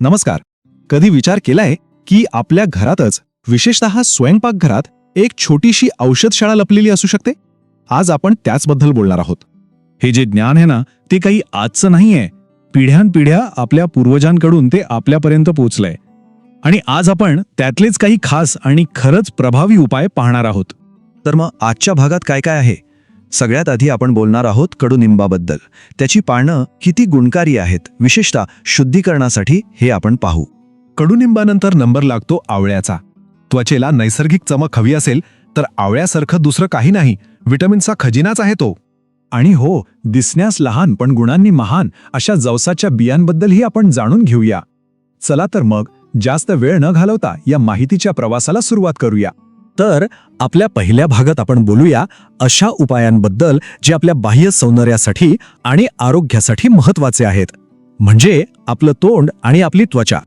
नमस्कार. कधी विचार केलाय की आपल्या घरातच विशेषतः स्वयंपाकघरात एक छोटीशी औषधशाळा लपलेली असू शकते? आज आपण त्याचबद्दल बोलणार आहोत. हे जे ज्ञान आहे ना ते काही आजचं नाहीये. पिढ्यानपिढ्या आपल्या पूर्वजांकडून ते आपल्यापर्यंत पोचलंय. आणि आज आपण त्यातलेच काही खास आणि खरंच प्रभावी उपाय पाहणार आहोत. तर मग आजच्या भागात काय काय आहे? सगळ्यात आधी आपण बोलणार आहोत कडुनिंबाबद्दल. त्याची पानं किती गुणकारी आहेत विशेषतः शुद्धीकरणासाठी हे आपण पाहू. कडुनिंबानंतर नंबर लागतो आवळ्याचा. त्वचेला नैसर्गिक चमक हवी असेल तर आवळ्यासारखं दुसरं काही नाही विटॅमिनचा खजिनाच आहे तो. आणि हो दिसण्यास लहान पण गुणांनी महान अशा जवसाच्या बियांबद्दलही आपण जाणून घेऊया. चला तर मग जास्त वेळ न घालवता या माहितीच्या प्रवासाला सुरुवात करूया. तर आपल्या पहिल्या भागात आपण बोलूया अशा उपायांबद्दल जे आपल्या बाह्य सौंदर्यासाठी आणि आरोग्यासाठी महत्त्वाचे आहेत. म्हणजे आपलं तोंड आणि आपली त्वचा.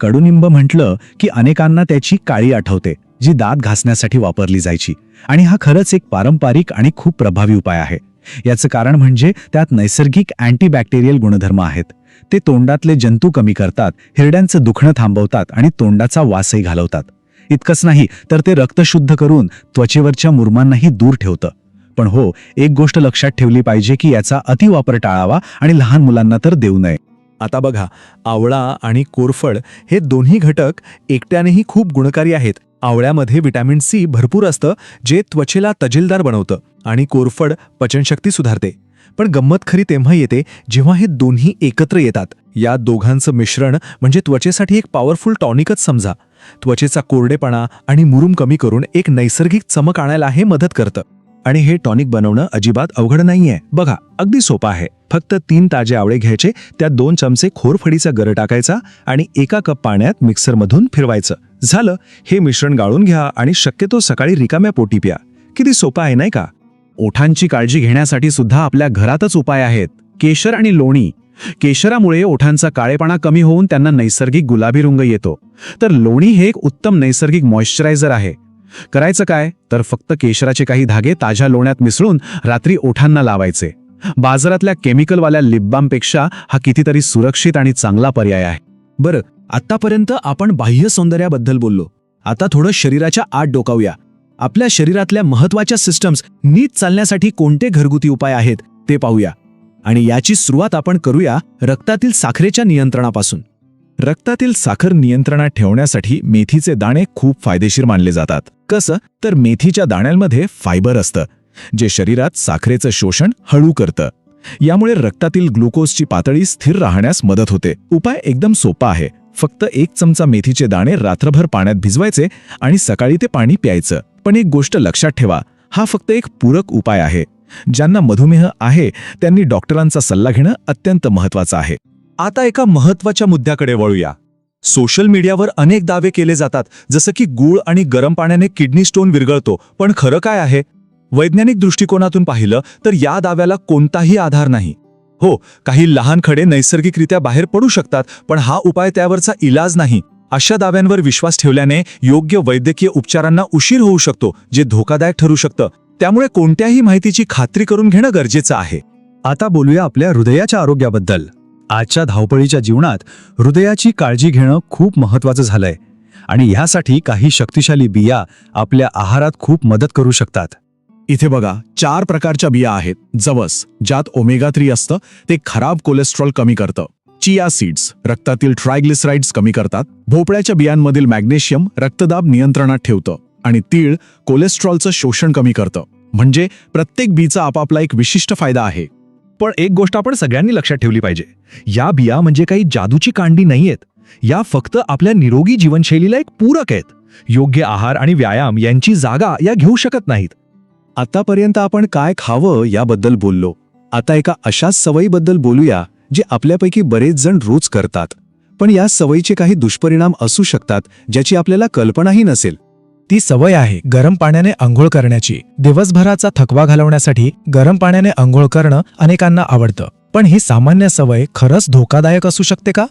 कडुनिंब म्हटलं की अनेकांना त्याची काळी आठवते जी दात घासण्यासाठी वापरली जायची. आणि हा खरंच एक पारंपरिक आणि खूप प्रभावी उपाय आहे. याचं कारण म्हणजे त्यात नैसर्गिक अँटीबॅक्टेरियल गुणधर्म आहेत. ते तोंडातले जंतू कमी करतात हिरड्यांचं दुखणं थांबवतात आणि तोंडाचा वासही घालवतात. इतकंच नाही तर ते रक्त शुद्ध करून त्वचेवरच्या मुरमांनाही दूर ठेवतं. पण हो एक गोष्ट लक्षात ठेवली पाहिजे की याचा अतिवापर टाळावा आणि लहान मुलांना तर देऊ नये. आता बघा आवळा आणि कोरफड हे दोन्ही घटक एकट्यानेही खूप गुणकारी आहेत. आवळ्यामध्ये विटॅमिन सी भरपूर असतं जे त्वचेला तजेलदार बनवतं आणि कोरफड पचनशक्ती सुधारते. पण गंमत खरी तेव्हा येते जेव्हा हे दोन्ही एकत्र येतात. या दोघांचं मिश्रण म्हणजे त्वचेसाठी एक पॉवरफुल टॉनिकच समजा. त्वचेचा कोरडेपणा आणि मुरूम कमी करून एक नैसर्गिक चमक आणायला हे मदत करतं. आणि हे टॉनिक बनवणं अजिबात अवघड नाहीये. बघा अगदी सोपं आहे. फक्त तीन ताजे आवळे घ्यायचे त्यात दोन चमचे खोरफडीचा गर टाकायचा आणि एका कप पाण्यात मिक्सरमधून फिरवायचं. झालं हे मिश्रण गाळून घ्या आणि शक्यतो सकाळी रिकाम्या पोटी प्या. किती सोपं आहे नाही का? ओठांची काळजी घेण्यासाठी सुद्धा आपल्या घरातच उपाय आहेत. केशर आणि लोणी. केशरामुळे ओठांचा काळेपणा कमी होऊन त्यांना नैसर्गिक गुलाबी रंग येतो. तर लोणी हे एक उत्तम नैसर्गिक मॉइश्चरायझर आहे. करायचं काय? तर फक्त केशराचे काही धागे ताज्या लोण्यात मिसळून रात्री ओठांना लावायचे. बाजारातल्या केमिकलवाल्या लिपबामपेक्षा हा कितीतरी सुरक्षित आणि चांगला पर्याय आहे. बरं आतापर्यंत आपण बाह्य सौंदर्याबद्दल बोललो. आता थोडं शरीराच्या आत डोकावूया. आपल्या शरीरातल्या महत्त्वाच्या सिस्टम्स नीट चालण्यासाठी कोणते घरगुती उपाय आहेत ते पाहूया. आणि याची सुरुवात आपण करूया रक्तातील साखरेच्या नियंत्रणापासून. रक्तातील साखर नियंत्रणात ठेवण्यासाठी मेथीचे दाणे खूप फायदेशीर मानले जातात. कसं? तर मेथीच्या दाण्यांमध्ये फायबर असतं जे शरीरात साखरेचं शोषण हळू करतं. यामुळे रक्तातील ग्लुकोजची पातळी स्थिर राहण्यास मदत होते. उपाय एकदम सोपा आहे. फक्त एक चमचा मेथीचे दाणे रात्रभर पाण्यात भिजवायचे आणि सकाळी ते पाणी प्यायचं. पण एक गोष्ट लक्षात ठेवा हा फक्त एक पूरक उपाय आहे. ज्यांना मधुमेह आहे त्यांनी डॉक्टरांचा सल्ला घेणं अत्यंत महत्वाचं आहे. आता एका महत्त्वाच्या मुद्द्याकडे वळूया. सोशल मीडियावर अनेक दावे केले जातात जसं की गूळ आणि गरम पाण्याने किडनी स्टोन विरगळतो पण खरं काय आहे? वैज्ञानिक दृष्टिकोनातून पाहिलं तर या दाव्याला कोणताही आधार नाही. हो काही लहान खडे नैसर्गिकरित्या बाहेर पडू शकतात पण हा उपाय त्यावरचा इलाज नाही. अशा दाव्यांवर विश्वास ठेवल्याने योग्य वैद्यकीय उपचारांना उशीर होऊ शकतो जे धोकादायक ठरू शकतं. त्यामुळे कोणत्याही माहितीची खात्री करून घेणं गरजेचं आहे. आता बोलूया आपल्या हृदयाच्या आरोग्याबद्दल. आजच्या धावपळीच्या जीवनात हृदयाची काळजी घेणं खूप महत्वाचं झालंय. आणि ह्यासाठी काही शक्तिशाली बिया आपल्या आहारात खूप मदत करू शकतात. इथे बघा चार प्रकारच्या बिया आहेत. जवस ज्यात ओमेगा थ्री असतं ते खराब कोलेस्ट्रॉल कमी करतं. चिया सीड्स रक्तातील ट्रायग्लिसराइड्स कमी करतात. भोपळ्याच्या बियांमधील मॅग्नेशियम रक्तदाब नियंत्रणात ठेवतं. आणि तीळ कोलेस्ट्रॉलचं शोषण कमी करतं. म्हणजे प्रत्येक बीचा आपापला एक विशिष्ट फायदा आहे. पण एक गोष्ट आपण सगळ्यांनी लक्षात ठेवली पाहिजे. या बिया म्हणजे काही जादूची कांडी नाहीयेत. या फक्त आपल्या निरोगी जीवनशैलीला एक पूरक आहेत. योग्य आहार आणि व्यायाम यांची जागा या घेऊ शकत नाहीत. आतापर्यंत आपण काय खावं याबद्दल बोललो. आता एका अशाच सवयीबद्दल बोलूया जे आपल्यापैकी बरेच जण रोज करतात. पण या सवयीचे काही दुष्परिणाम असू शकतात ज्याची आपल्याला कल्पनाही नसेल. ती सवय आहे गरम पाण्याने आंघोळ करण्याची. दिवसभराचा थकवा घालवण्यासाठी गरम पाण्याने आंघोळ करणं अनेकांना आवडतं. पण ही सामान्य सवय खरंच धोकादायक असू शकते का?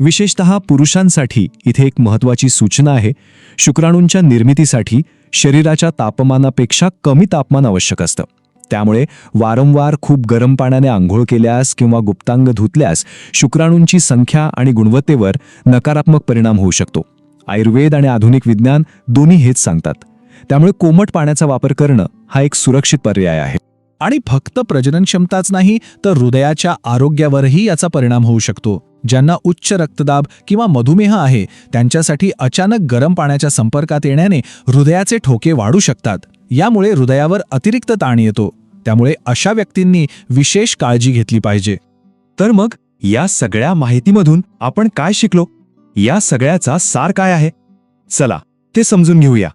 विशेषतः पुरुषांसाठी इथे एक महत्वाची सूचना आहे. शुक्राणूंच्या निर्मितीसाठी शरीराच्या तापमानापेक्षा कमी तापमान आवश्यक असतं. त्यामुळे वारंवार खूप गरम पाण्याने आंघोळ केल्यास किंवा गुप्तांग धुतल्यास शुक्राणूंची संख्या आणि गुणवत्तेवर नकारात्मक परिणाम होऊ शकतो. आयुर्वेद आणि आधुनिक विज्ञान दोन्ही हेच सांगतात. त्यामुळे कोमट पाण्याचा वापर करणं हा एक सुरक्षित पर्याय आहे. आणि फक्त प्रजनन क्षमताच नाही तर हृदयाच्या आरोग्यावरही याचा परिणाम होऊ शकतो. ज्यांना उच्च रक्तदाब किंवा मधुमेह आहे त्यांच्यासाठी अचानक गरम पाण्याच्या संपर्कात येण्याने हृदयाचे ठोके वाढू शकतात. यामुळे हृदयावर अतिरिक्त ताण येतो. त्यामुळे अशा व्यक्तींनी विशेष काळजी घेतली पाहिजे. तर मग या सगळ्या माहितीमधून आपण काय शिकलो? या सगळ्याचा सार काय आहे? चला ते समजून घेऊया.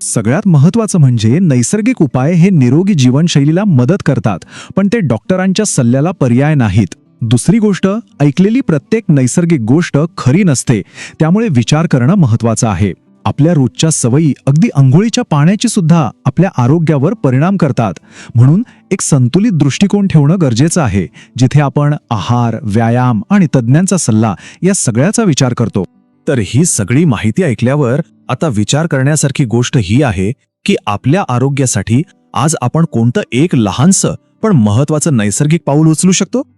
सगळ्यात महत्वाचं म्हणजे नैसर्गिक उपाय हे निरोगी जीवनशैलीला मदत करतात पण ते डॉक्टरांच्या सल्ल्याला पर्याय नाहीत. दुसरी गोष्ट ऐकलेली प्रत्येक नैसर्गिक गोष्ट खरी नसते. त्यामुळे विचार करणं महत्वाचं आहे. आपल्या रोजच्या सवयी अगदी आंघोळीच्या पाण्याची सुद्धा आपल्या आरोग्यावर परिणाम करतात. म्हणून एक संतुलित दृष्टिकोन ठेवणं गरजेचं आहे. जिथे आपण आहार व्यायाम आणि तज्ज्ञांचा सल्ला या सगळ्याचा विचार करतो. तर ही सगळी माहिती ऐकल्यावर आता विचार करण्यासारखी गोष्ट ही आहे की आपल्या आरोग्यासाठी आज आपण कोणतं एक लहानसं पण महत्वाचं नैसर्गिक पाऊल उचलू शकतो?